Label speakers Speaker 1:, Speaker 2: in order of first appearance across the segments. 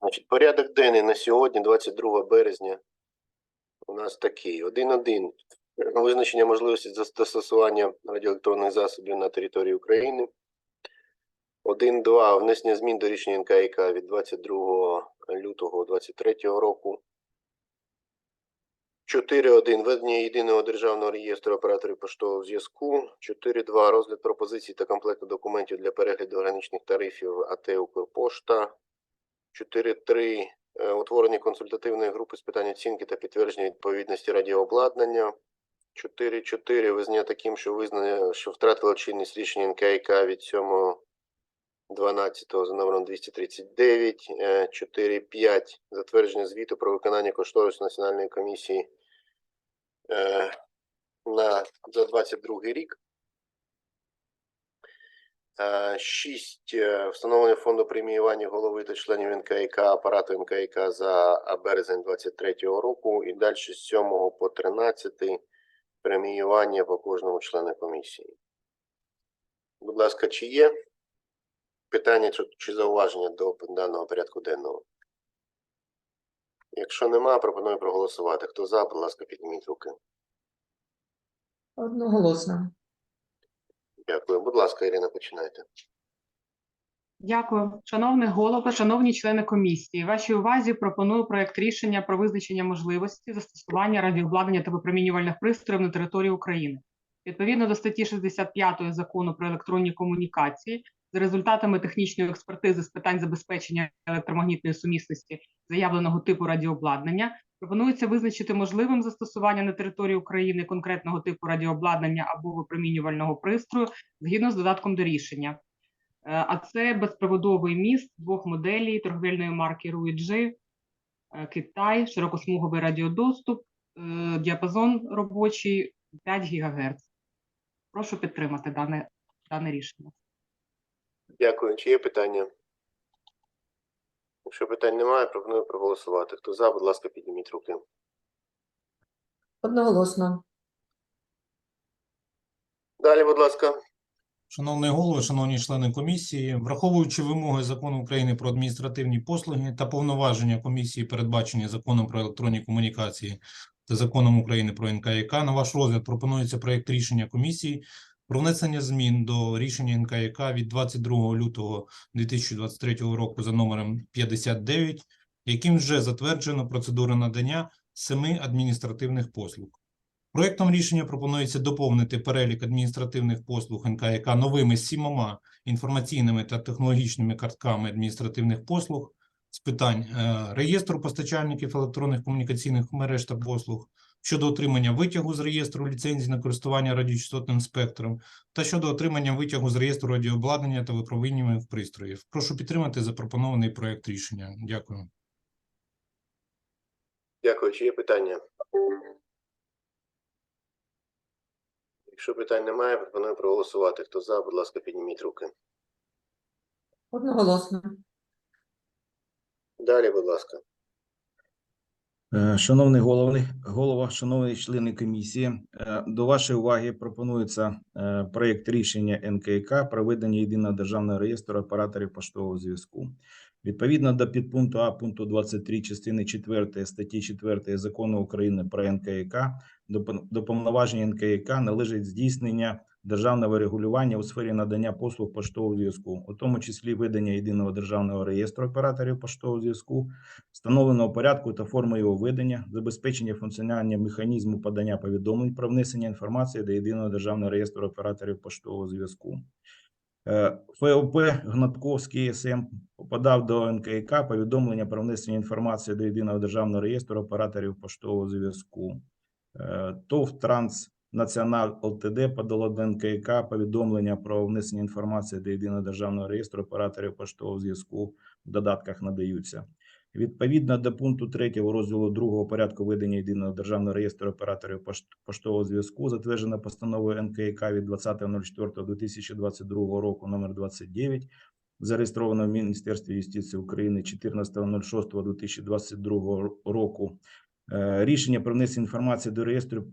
Speaker 1: Значить, порядок денний на сьогодні, 22 березня, у нас такий. 1.1. Визначення можливості застосування радіоелектронних засобів на території України. 1.2. Внесення змін до рішення НКІК від 22 лютого 2023 року. 4.1. Ведення єдиного державного реєстру операторів поштового зв'язку. 4.2. Розгляд пропозицій та комплекту документів для перегляду граничних тарифів АТ Укрпошта. 4.3. Е, Утворення консультативної групи з питань оцінки та підтвердження відповідності радіообладнання. 4.4. Визнання таким, що визнання, що втратило чинність рішення НКК від 7 12 за номером 239. Е, 4.5. Затвердження звіту про виконання кошторису Національної комісії е, на, за 22 рік. 6. Встановлення фонду преміювання голови та членів НКК апарату НКК за березень 23 року і далі з 7 по 13 преміювання по кожному члену комісії. Будь ласка, чи є питання чи зауваження до даного порядку денного? Якщо нема, пропоную проголосувати. Хто за, будь ласка, підніміть руки.
Speaker 2: Одноголосно.
Speaker 1: Дякую. Будь ласка, Ірина, починайте.
Speaker 3: Дякую. Шановний голово, шановні члени комісії, вашій увазі пропоную проект рішення про визначення можливості застосування радіообладнання та випромінювальних пристроїв на території України. Відповідно до статті 65 закону про електронні комунікації, за результатами технічної експертизи з питань забезпечення електромагнітної сумісності заявленого типу радіообладнання, пропонується визначити можливим застосування на території України конкретного типу радіообладнання або випромінювального пристрою згідно з додатком до рішення. Е, А це безпроводовий міст двох моделей торговельної марки Руїджи, Китай, широкосмуговий радіодоступ, е, діапазон робочий 5 ГГц. Прошу підтримати дане, дане рішення.
Speaker 1: Дякую. Чи є питання? Якщо питань немає, пропоную проголосувати. Хто за, будь ласка, підніміть руки.
Speaker 2: Одноголосно.
Speaker 1: Далі, будь ласка.
Speaker 4: Шановний голово, шановні члени комісії, враховуючи вимоги закону України про адміністративні послуги та повноваження комісії, передбачені законом про електронні комунікації та законом України про НКЯК, на ваш розгляд пропонується проєкт рішення комісії про внесення змін до рішення НКЯК від 22 лютого 2023 року за номером 59, яким вже затверджено процедуру надання семи адміністративних послуг. Проектом рішення пропонується доповнити перелік адміністративних послуг НКЯК новими сімома інформаційними та технологічними картками адміністративних послуг з питань е, реєстру постачальників електронних комунікаційних мереж та послуг щодо отримання витягу з реєстру ліцензій на користування радіочастотним спектром та щодо отримання витягу з реєстру радіообладнання та випромінювальних пристроїв. Прошу підтримати запропонований проект рішення. Дякую.
Speaker 1: Дякую. Чи є питання? Якщо питань немає, пропоную проголосувати. Хто за, будь ласка, підніміть руки.
Speaker 2: Одноголосно.
Speaker 1: Далі, будь ласка.
Speaker 5: Е, Шановний головний голова, шановні члени комісії, е, до вашої уваги пропонується е, проєкт рішення НКК про ведення єдиного державного реєстру операторів поштового зв'язку. Відповідно до підпункту А пункту 23 частини 4 статті 4 закону України про НКК, до повноважень НКК належить здійснення державного регулювання у сфері надання послуг поштового зв'язку, у тому числі ведення єдиного державного реєстру операторів поштового зв'язку, встановленого порядку та форми його ведення, забезпечення функціонування механізму подання повідомлень про внесення інформації до єдиного державного реєстру операторів поштового зв'язку. Е, ФОП Гнатковський СМ подав до НКК повідомлення про внесення інформації до єдиного державного реєстру операторів поштового зв'язку. Е, ТОВ Транс Націонал ЛТД подало до НКК повідомлення про внесення інформації до єдиного державного реєстру операторів поштового зв'язку в додатках надаються. Відповідно до пункту 3 розділу 2 порядку ведення єдиного державного реєстру операторів пошт- поштового зв'язку, затверджена постановою НКК від 20.04.2022 року номер 29, зареєстровано в Міністерстві юстиції України 14.06.2022 року. Е, Рішення про внесення інформації до реєстру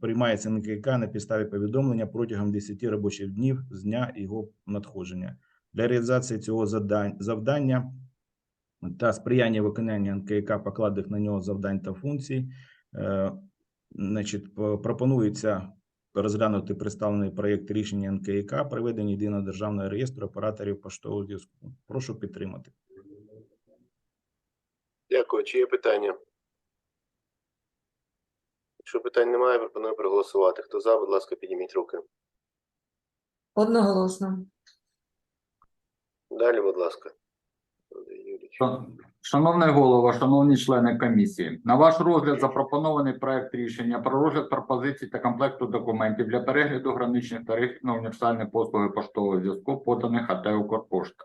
Speaker 5: приймається НКК на підставі повідомлення протягом 10 робочих днів з дня його надходження. Для реалізації цього завдання та сприяння виконання НКК покладених на нього завдань та функцій. Е, Значить, пропонується розглянути представлений проєкт рішення НКК про ведення єдиного державного реєстру операторів поштового зв'язку. Прошу підтримати.
Speaker 1: Дякую. Чи є питання? Якщо питань немає, пропоную проголосувати. Хто за, будь ласка, підніміть руки.
Speaker 2: Одноголосно.
Speaker 1: Далі, будь ласка.
Speaker 6: Шановний голова, шановні члени комісії, на ваш розгляд запропонований проект рішення про розгляд пропозицій та комплекту документів для перегляду граничних тарифів на універсальні послуги поштового зв'язку, поданих АТ «Укрпошта».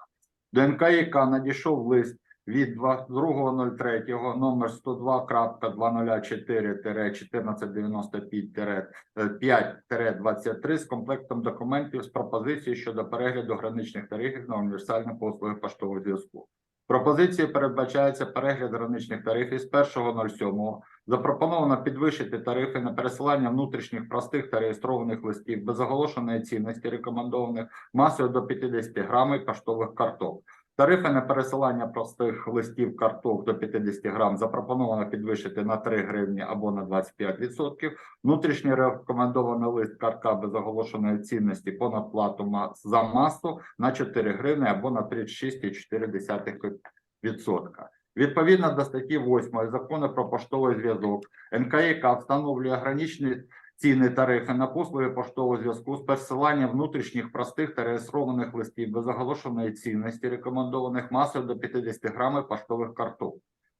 Speaker 6: До НКІК надійшов лист від 2.03 номер 102.204-1495-5-23 з комплектом документів з пропозицією щодо перегляду граничних тарифів на універсальні послуги поштового зв'язку. Пропозицією передбачається перегляд граничних тарифів з 1.07. Запропоновано підвищити тарифи на пересилання внутрішніх простих та реєстрованих листів без оголошеної цінності рекомендованих масою до 50 грамів поштових карток. Тарифи на пересилання простих листів карток до 50 грам запропоновано підвищити на 3 гривні або на 25%. Внутрішній рекомендований лист картка без оголошеної цінності понад плату за масу на 4 гривні або на 36,4%. Відповідно до статті 8 закону про поштовий зв'язок, НКІК встановлює граничні ціни тарифи на послуги поштового зв'язку з пересиланням внутрішніх простих та реєстрованих листів без оголошеної цінності, рекомендованих масою до 50 грамів поштових карток.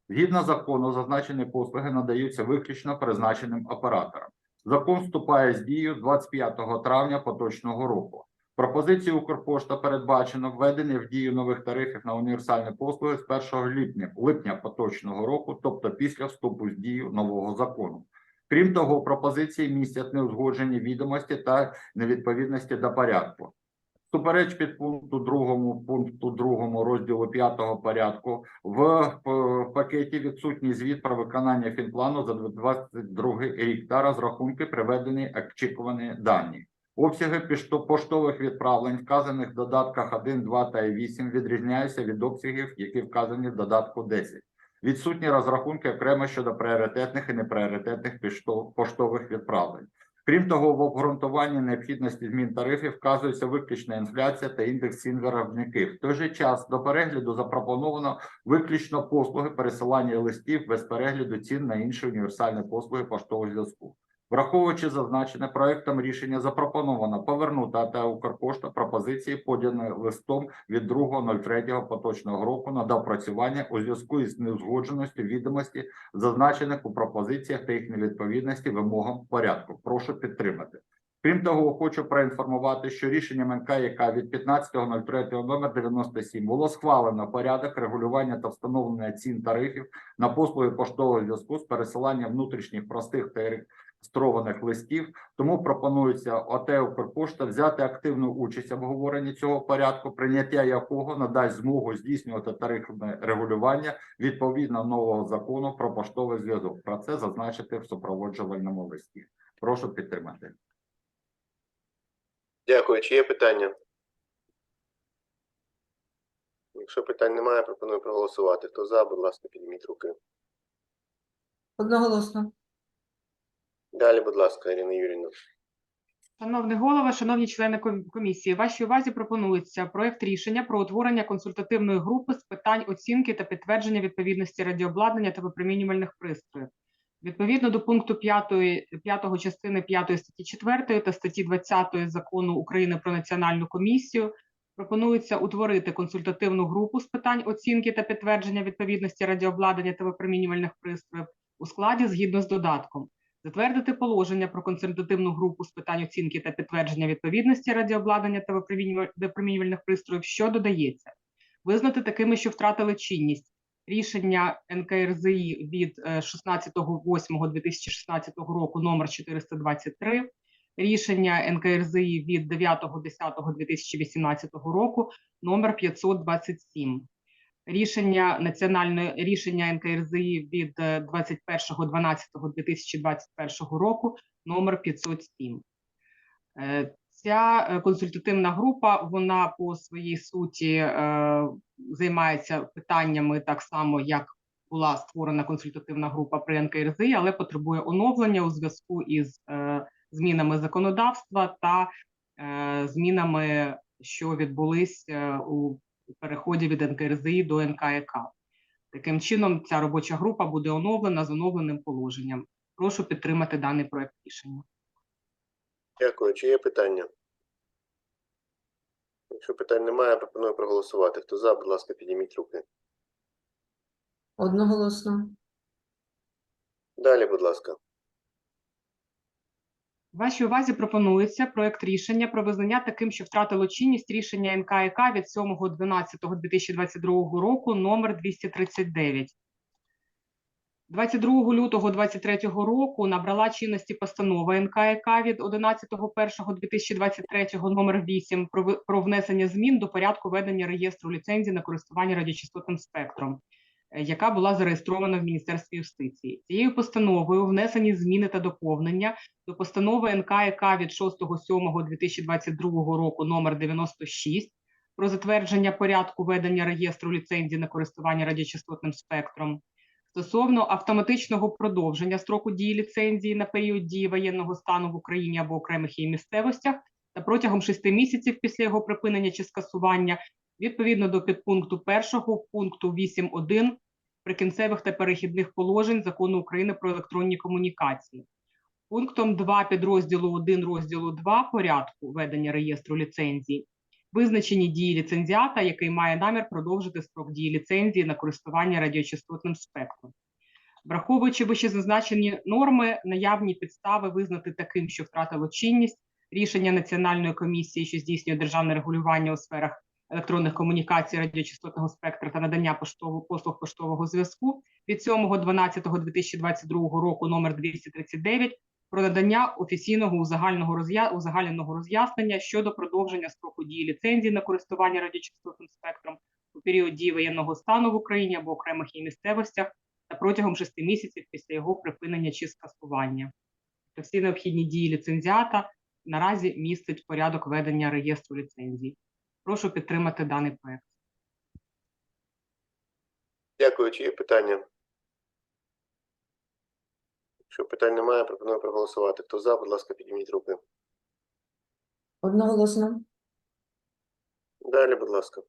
Speaker 6: Згідно закону, зазначені послуги надаються виключно призначеним операторам. Закон вступає з дією 25 травня поточного року. Пропозиції Укрпошта передбачено введення в дію нових тарифів на універсальні послуги з 1 липня, липня поточного року, тобто після вступу з дію нового закону. Крім того, пропозиції містять неузгоджені відомості та невідповідності до порядку. Супереч під пункту 2 пункту 2 розділу 5 порядку в пакеті відсутній звіт про виконання фінплану за 2022 рік та розрахунки приведені очікувані дані. Обсяги поштових відправлень, вказаних в додатках 1, 2 та 8, відрізняються від обсягів, які вказані в додатку 10. Відсутні розрахунки окремо щодо пріоритетних і непріоритетних поштових відправлень. Крім того, в обґрунтуванні необхідності змін тарифів вказується виключна інфляція та індекс цін виробників. В той же час до перегляду запропоновано виключно послуги пересилання листів без перегляду цін на інші універсальні послуги поштового зв'язку. Враховуючи зазначене проектом рішення, запропоновано повернути АТ «Укрпошта» пропозиції, подані листом від 2.03 поточного року на допрацювання у зв'язку із неузгодженістю відомості, зазначених у пропозиціях та їх невідповідності вимогам порядку. Прошу підтримати. Крім того, хочу проінформувати, що рішенням НКЯК від 15.03 номер 97 було схвалено порядок регулювання та встановлення цін тарифів на послуги поштового зв'язку з пересиланням внутрішніх простих та реєстрованих листів. Тому пропонується ОТ «Укрпошта» взяти активну участь в обговоренні цього порядку, прийняття якого надасть змогу здійснювати тарифне регулювання відповідно нового закону про поштовий зв'язок. Про це зазначити в супроводжувальному листі. Прошу підтримати.
Speaker 1: Дякую. Чи є питання? Якщо питань немає, пропоную проголосувати. Хто за, будь ласка, підніміть руки.
Speaker 2: Одноголосно.
Speaker 1: Далі, будь ласка, Ірина Юрійовна.
Speaker 3: Шановний голова, шановні члени комісії, вашій увазі пропонується проект рішення про утворення консультативної групи з питань оцінки та підтвердження відповідності радіообладнання та випромінювальних пристроїв. Відповідно до пункту 5, 5 частини 5 статті 4 та статті 20 закону України про національну комісію пропонується утворити консультативну групу з питань оцінки та підтвердження відповідності радіообладнання та випромінювальних пристроїв у складі згідно з додатком. Затвердити положення про консультативну групу з питань оцінки та підтвердження відповідності радіообладнання та випромінюва- випромінювальних пристроїв, що додається, визнати такими, що втратили чинність. Рішення НКРЗІ від е, 16.08.2016 року номер 423, рішення НКРЗІ від 9.10.2018 року номер 527 рішення національної рішення НКРЗІ від е, 21.12.2021 року номер 507. Е, Ця е, консультативна група, вона по своїй суті е, займається питаннями так само, як була створена консультативна група при НКРЗ, але потребує оновлення у зв'язку із е, змінами законодавства та е, змінами, що відбулись е, у переході від НКРЗ до НКЕК. Таким чином, ця робоча група буде оновлена з оновленим положенням. Прошу підтримати даний проект рішення.
Speaker 1: Дякую. Чи є питання? Якщо питань немає, пропоную проголосувати. Хто за, будь ласка, підніміть руки.
Speaker 2: Одноголосно.
Speaker 1: Далі, будь ласка.
Speaker 3: Вашій увазі пропонується проект рішення про визнання таким, що втратило чинність рішення НКК від 7.12.2022 року номер 239. 22 лютого 2023 року набрала чинності постанова НКК від 11.01.2023 номер 8 про, внесення змін до порядку ведення реєстру ліцензій на користування радіочастотним спектром, яка була зареєстрована в Міністерстві юстиції. Цією постановою внесені зміни та доповнення до постанови НКК від 6.07.2022 року номер 96 про затвердження порядку ведення реєстру ліцензій на користування радіочастотним спектром стосовно автоматичного продовження строку дії ліцензії на період дії воєнного стану в Україні або окремих її місцевостях та протягом шести місяців після його припинення чи скасування відповідно до підпункту 1 пункту 8.1 прикінцевих та перехідних положень Закону України про електронні комунікації. Пунктом 2 підрозділу 1 розділу 2 порядку ведення реєстру ліцензій визначені дії ліцензіата, який має намір продовжити строк дії ліцензії на користування радіочастотним спектром. Враховуючи вищезазначені норми, наявні підстави визнати таким, що втратило чинність рішення Національної комісії, що здійснює державне регулювання у сферах електронних комунікацій, радіочастотного спектра та надання поштового послуг поштового зв'язку від 7.12.2022 року номер 239 про надання офіційного узагального роз'я... узагальненого роз'яснення щодо продовження строку дії ліцензії на користування радіочастотним спектром у період дії воєнного стану в Україні або окремих її місцевостях та протягом шести місяців після його припинення чи скасування. Тобто всі необхідні дії ліцензіата наразі містить порядок ведення реєстру ліцензій. Прошу підтримати даний проект.
Speaker 1: Дякую. Чи є питання? Якщо питань немає, пропоную проголосувати. Хто за, будь ласка, підніміть руки.
Speaker 2: Одноголосно.
Speaker 1: Далі, будь ласка.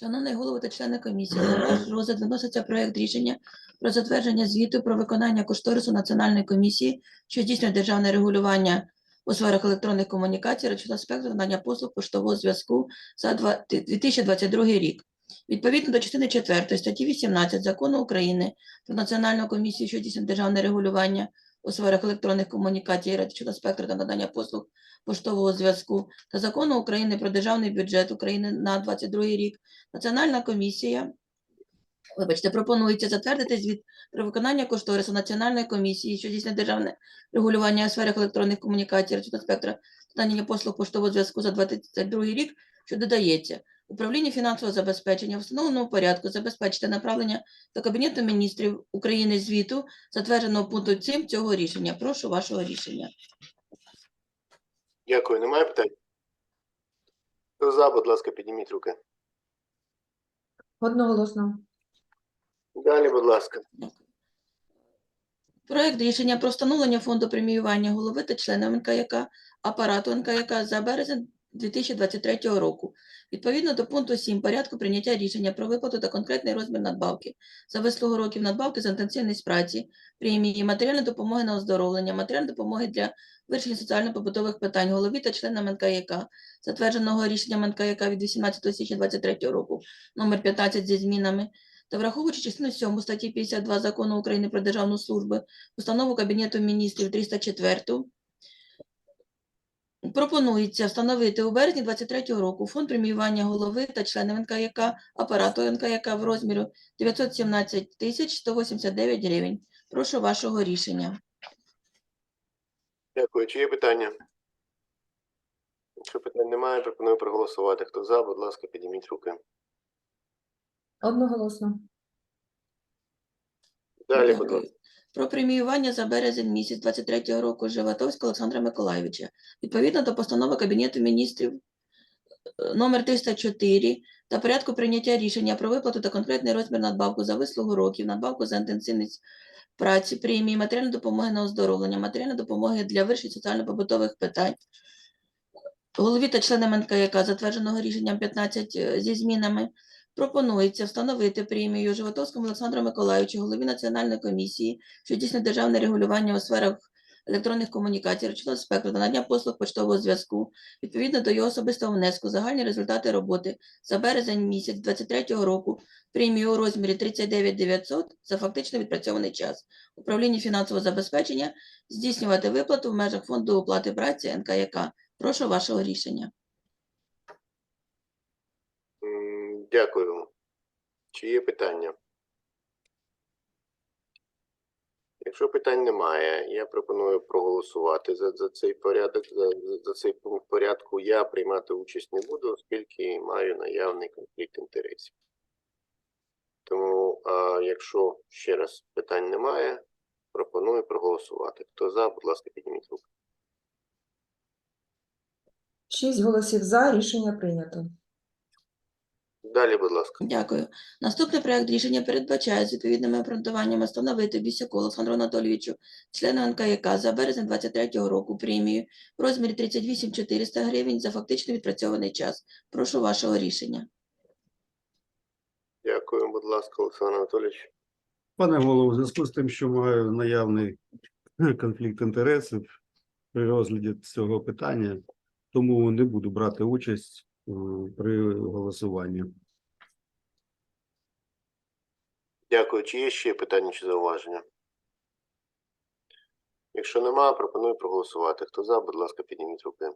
Speaker 7: Шановний голово та члени комісії, на ваш розгляд виноситься проект рішення про затвердження звіту про виконання кошторису Національної комісії, що здійснює державне регулювання у сферах електронних комунікацій, речового спектру надання послуг поштового зв'язку за два- 2022 рік. Відповідно до частини 4 статті 18 Закону України про Національну комісію, що здійснює державне регулювання у сферах електронних комунікацій, речового спектру та надання послуг поштового зв'язку та Закону України про державний бюджет України на 2022 рік, Національна комісія, вибачте, пропонується затвердити звіт про виконання кошторису Національної комісії, що здійснює державне регулювання у сферах електронних комунікацій, речового спектра та надання послуг поштового зв'язку за 2022 рік, що додається. Управління фінансового забезпечення в встановленому порядку забезпечити направлення до Кабінету міністрів України звіту, затвердженого пункту 7 цього рішення. Прошу вашого рішення.
Speaker 1: Дякую. Немає питань? Хто за, будь ласка, підніміть руки.
Speaker 2: Одноголосно.
Speaker 1: Далі, будь ласка.
Speaker 7: Проект рішення про встановлення фонду преміювання голови та членів НКЯК, апарату НКЯК за березень 2023 року. Відповідно до пункту 7 порядку прийняття рішення про виплату та конкретний розмір надбавки за вислугу років надбавки за інтенсивність праці, премії, матеріальної допомоги на оздоровлення, матеріальної допомоги для вирішення соціально-побутових питань голові та членам НКЯК, затвердженого рішенням НКЯК від 18 січня 2023 року, номер 15 зі змінами, та враховуючи частину 7 статті 52 Закону України про державну службу, установу Кабінету міністрів 304, пропонується встановити у березні 2023 року фонд преміювання голови та членів НКЯК, апарату НКЯК в розміру 917 тисяч 189 гривень. Прошу вашого рішення.
Speaker 1: Дякую. Чи є питання? Якщо питань немає, пропоную проголосувати. Хто за, будь ласка, підніміть руки.
Speaker 2: Одноголосно.
Speaker 1: Далі, будь ласка.
Speaker 7: про преміювання за березень місяць 23 року Животовського Олександра Миколайовича. Відповідно до постанови Кабінету міністрів е, номер 304 та порядку прийняття рішення про виплату та конкретний розмір надбавку за вислугу років, надбавку за інтенсивність праці, премії, матеріальної допомоги на оздоровлення, матеріальної допомоги для вирішення соціально-побутових питань. Голові та членам НКЯК, затвердженого рішенням 15 е, зі змінами, пропонується встановити премію Животовському Олександру Миколаївичу, голові Національної комісії, що здійснює державне регулювання у сферах електронних комунікацій, речового спектру та надання послуг почтового зв'язку, відповідно до його особистого внеску, загальні результати роботи за березень місяць 23 року, премію у розмірі 39 900 за фактично відпрацьований час. Управління фінансового забезпечення здійснювати виплату в межах фонду оплати праці НКЯК. Прошу вашого рішення.
Speaker 1: Дякую. Чи є питання? Якщо питань немає, я пропоную проголосувати за, за цей порядок, за, за- цей пункт порядку. Я приймати участь не буду, оскільки маю наявний конфлікт інтересів. Тому, а, якщо ще раз питань немає, пропоную проголосувати. Хто за, будь ласка, підніміть руку.
Speaker 2: Шість голосів за. Рішення прийнято.
Speaker 1: Далі, будь ласка.
Speaker 7: Дякую. Наступний проект рішення передбачає з відповідними обґрунтуваннями встановити Бісяку Олександру Анатолійовичу, члену НКЯК за березень 23 року премію в розмірі 38 400 гривень за фактично відпрацьований час. Прошу вашого рішення.
Speaker 1: Дякую, будь ласка, Олександр Анатолійович.
Speaker 8: Пане голово, у зв'язку з тим, що маю наявний конфлікт інтересів при розгляді цього питання, тому не буду брати участь при голосуванні.
Speaker 1: Дякую. Чи є ще питання чи зауваження? Якщо нема, пропоную проголосувати. Хто за, будь ласка, підніміть руки.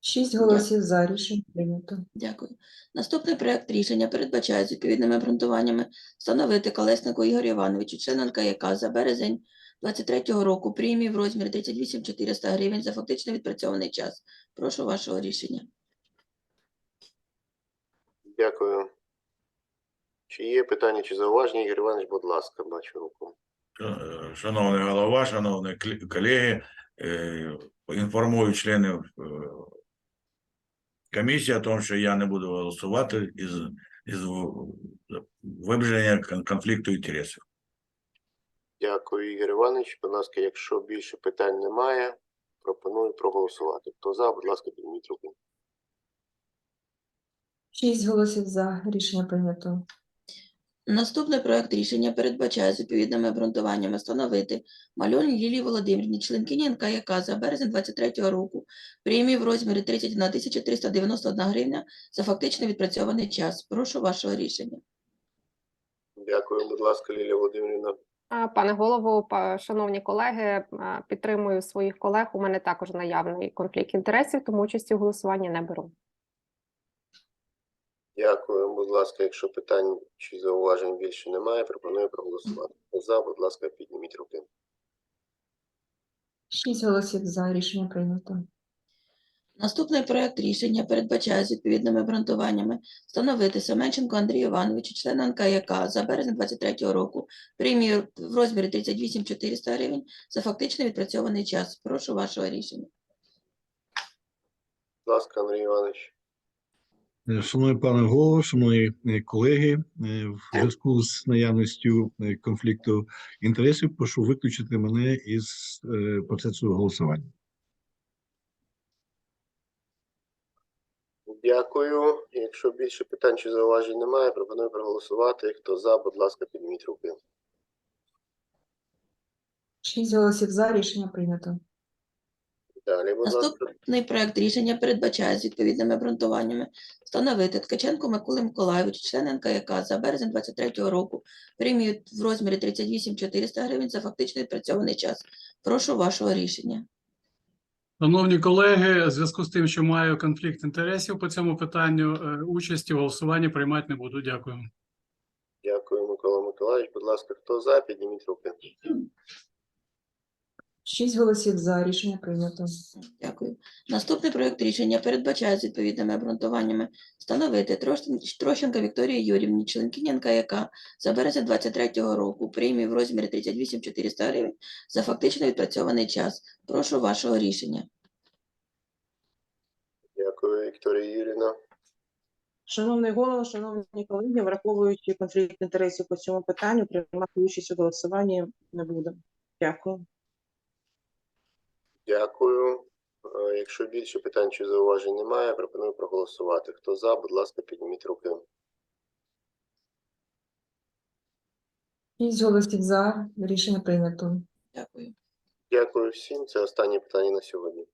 Speaker 2: Шість голосів за. Рішення прийнято.
Speaker 7: Дякую. Наступний проект рішення передбачає з відповідними обґрунтуваннями встановити Колеснику Ігорю Івановичу, члену НКЯК за березень 23 року премію в розмірі 38 400 гривень за фактично відпрацьований час. Прошу вашого рішення.
Speaker 1: Дякую. Чи є питання чи зауваження? Ігор Іванович, будь ласка, бачу руку.
Speaker 9: Е, Шановний голова, шановні колеги, е, інформую членів е, комісії о тому, що я не буду голосувати із, із в- виближення кон- конфлікту інтересів.
Speaker 1: Дякую, Ігор Іванович. Будь ласка, якщо більше питань немає, пропоную проголосувати. Хто за, будь ласка, підніміть руки.
Speaker 2: Шість голосів за. Рішення прийнято.
Speaker 7: Наступний проект рішення передбачає з відповідними обґрунтуваннями встановити Мальоні Лілії Володимирівні, членкині НКЯК за березень 23 року, премію в розмірі 31 391 гривня за фактично відпрацьований час. Прошу вашого рішення.
Speaker 1: Дякую, будь ласка, Лілія Володимирівна.
Speaker 10: Пане голово, шановні колеги, підтримую своїх колег. У мене також наявний конфлікт інтересів, тому участі у голосуванні не беру.
Speaker 1: Дякую, будь ласка, якщо питань чи зауважень більше немає, пропоную проголосувати. За, будь ласка, підніміть руки.
Speaker 2: Шість голосів за. Рішення прийнято.
Speaker 7: Наступний проект рішення передбачає з відповідними обґрунтуваннями встановити Семенченко Андрію Івановичу, члена НКЯК за березень 23 року, премію в розмірі 38 400 гривень за фактично відпрацьований час. Прошу вашого рішення.
Speaker 1: Будь ласка, Андрій Іванович.
Speaker 11: Е, Шановний пане голово, шановні е, колеги, е, в зв'язку з наявністю конфлікту інтересів прошу виключити мене із процесу голосування.
Speaker 1: Дякую. Якщо більше питань чи зауважень немає, пропоную проголосувати. Хто за, будь ласка, підніміть руки.
Speaker 2: Шість голосів за. Рішення прийнято.
Speaker 1: Далі, будь ласка.
Speaker 7: Наступний проект рішення передбачає з відповідними обґрунтуваннями встановити Ткаченко Миколи Миколайовичу, член НКЯК за березень 23 року, премію в розмірі 38 400 гривень за фактично відпрацьований час. Прошу вашого рішення.
Speaker 12: Шановні колеги, в зв'язку з тим, що маю конфлікт інтересів по цьому питанню, е, участі в голосуванні приймати не буду. Дякую.
Speaker 1: Дякую, Микола Миколаївич. Будь ласка, хто за, підніміть руки.
Speaker 2: Шість голосів за. Рішення прийнято.
Speaker 7: Дякую. Наступний проект рішення передбачає з відповідними обґрунтуваннями встановити Трощенка Вікторії Юрівні, членкині НКЯК за березень 23-го року премію в розмірі 38 400 гривень за фактично відпрацьований час. Прошу вашого рішення.
Speaker 1: Дякую, Вікторія Юріївна.
Speaker 13: Шановний голово, шановні колеги, враховуючи конфлікт інтересів по цьому питанню, приймати участь у голосуванні не будемо. Дякую.
Speaker 1: Дякую. Е, Якщо більше питань чи зауважень немає, пропоную проголосувати. Хто за, будь ласка, підніміть руки.
Speaker 2: Шість голосів за. Рішення прийнято.
Speaker 7: Дякую.
Speaker 1: Дякую всім. Це останнє питання на сьогодні.